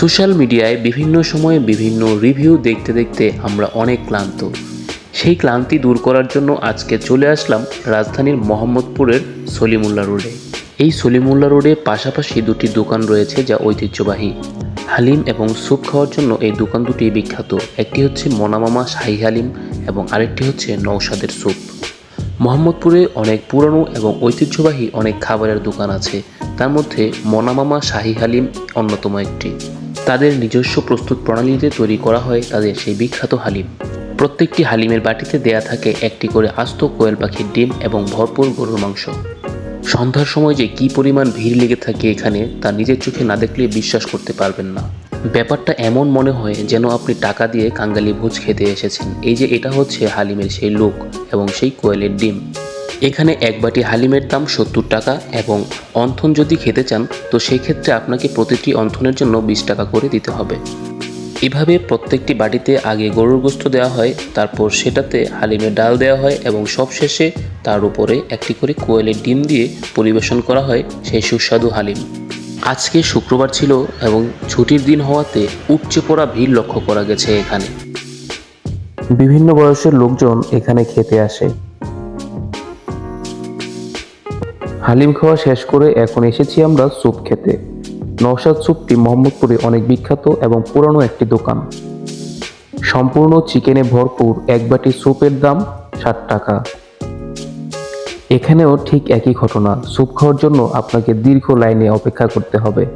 Social মিডিয়ায় বিভিন্ন সময়ে বিভিন্ন রিভিউ দেখতে দেখতে আমরা অনেক ক্লান্ত। সেই ক্লান্তি দূর করার জন্য আজকে চলে আসলাম রাজধানীর মোহাম্মদপুরের সলিমুল্লা রোডে। এই সলিমুল্লা রোডে পাশাপাশি দুটি দোকান রয়েছে যা ঐতিহ্যবাহী। হালিম এবং স্যুপ খাওয়ার জন্য এই দোকান দুটি বিখ্যাত। একটি হচ্ছে মনামামা শাহি হালিম এবং আরেকটি হচ্ছে নৌসাদের স্যুপ। মোহাম্মদপুরে অনেক পুরনো এবং ঐতিহ্যবাহী অনেক খাবারের দোকান আছে। তার মধ্যে মনামামা শাহি হালিম অন্যতম একটি। তাদের নিজস্ব প্রস্তুত প্রণালীতে তৈরি করা হয় তাদের সেই বিখ্যাত হালিম। প্রত্যেকটি হালিমের বাটিতে দেয়া থাকে একটি করে আস্ত কোয়েল পাখির ডিম এবং ভরপুর গরুর মাংস। সন্ধ্যার সময় যে কি পরিমাণ ভিড় লেগে থাকে এখানে তা নিজের চোখে না দেখলে বিশ্বাস করতে পারবেন না। ব্যাপারটা এমন মনে হয় যেন আপনি টাকা দিয়ে কাঙ্গালি ভোজ খেতে এসেছেন। এই যে এটা হচ্ছে হালিমের সেই লোক এবং সেই কোয়েলের ডিম। এখানে এক বাটি হালিমের দাম সত্তর টাকা এবং অন্থন যদি খেতে চান, তো সেই ক্ষেত্রে আপনাকে প্রতিটি অন্থনের জন্য বিশ টাকা করে দিতে হবে। এভাবে প্রত্যেকটি বাটিতে আগে গরুর গোস্ত দেওয়া হয়, তারপর সেটাতে হালিমের ডাল দেওয়া হয় এবং সবশেষে তার উপরে একটি করে কোয়েলের ডিম দিয়ে পরিবেশন করা হয় সেই সুস্বাদু হালিম। আজকে শুক্রবার ছিল এবং ছুটির দিন হওয়াতে উপচে পড়া ভিড় লক্ষ্য করা গেছে এখানে। বিভিন্ন বয়সের লোকজন এখানে খেতে আসে। হালিম খাওয়া শেষ করে এখন এসেছি আমরা স্যুপ খেতে। নওশাদ স্যুপটি মোহাম্মদপুরে অনেক বিখ্যাত এবং পুরনো একটি দোকান। সম্পূর্ণ চিকেনে ভরপুর এক বাটি স্যুপের দাম ষাট টাকা। এখানেও ঠিক একই ঘটনা। স্যুপ খাওয়ার জন্য আপনাকে দীর্ঘ লাইনে অপেক্ষা করতে হবে।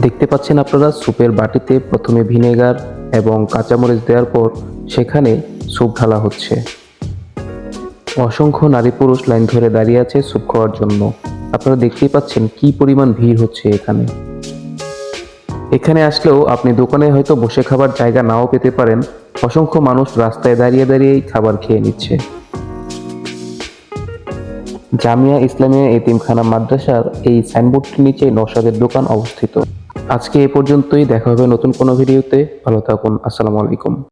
দেখতে পাচ্ছেন আপনারা, স্যুপের বাটিতে প্রথমে ভিনেগার এবং কাঁচামরিচ দেওয়ার পর সেখানে স্যুপ ঢালা হচ্ছে। অসংখ্য নারী পুরুষ লাইন ধরে দাঁড়িয়ে আছে স্যুপ খাওয়ার জন্য। আপনারা দেখতেই পাচ্ছেন কি পরিমাণ ভিড় হচ্ছে এখানে। এখানে আসলেও আপনি দোকানে হয়তো বসে খাবার জায়গা নাও পেতে পারেন। অসংখ্য মানুষ রাস্তায় দাঁড়িয়ে দাঁড়িয়েই খাবার খেয়ে নিচ্ছে। জামিয়া ইসলামিয়া এতিমখানা মাদ্রাসার এই সাইনবোর্ডটির নিচে নৌসাদের দোকান অবস্থিত। আজকে এ পর্যন্তই, দেখা হবে নতুন কোনো ভিডিওতে। ভালো থাকুন, আসসালামু আলাইকুম।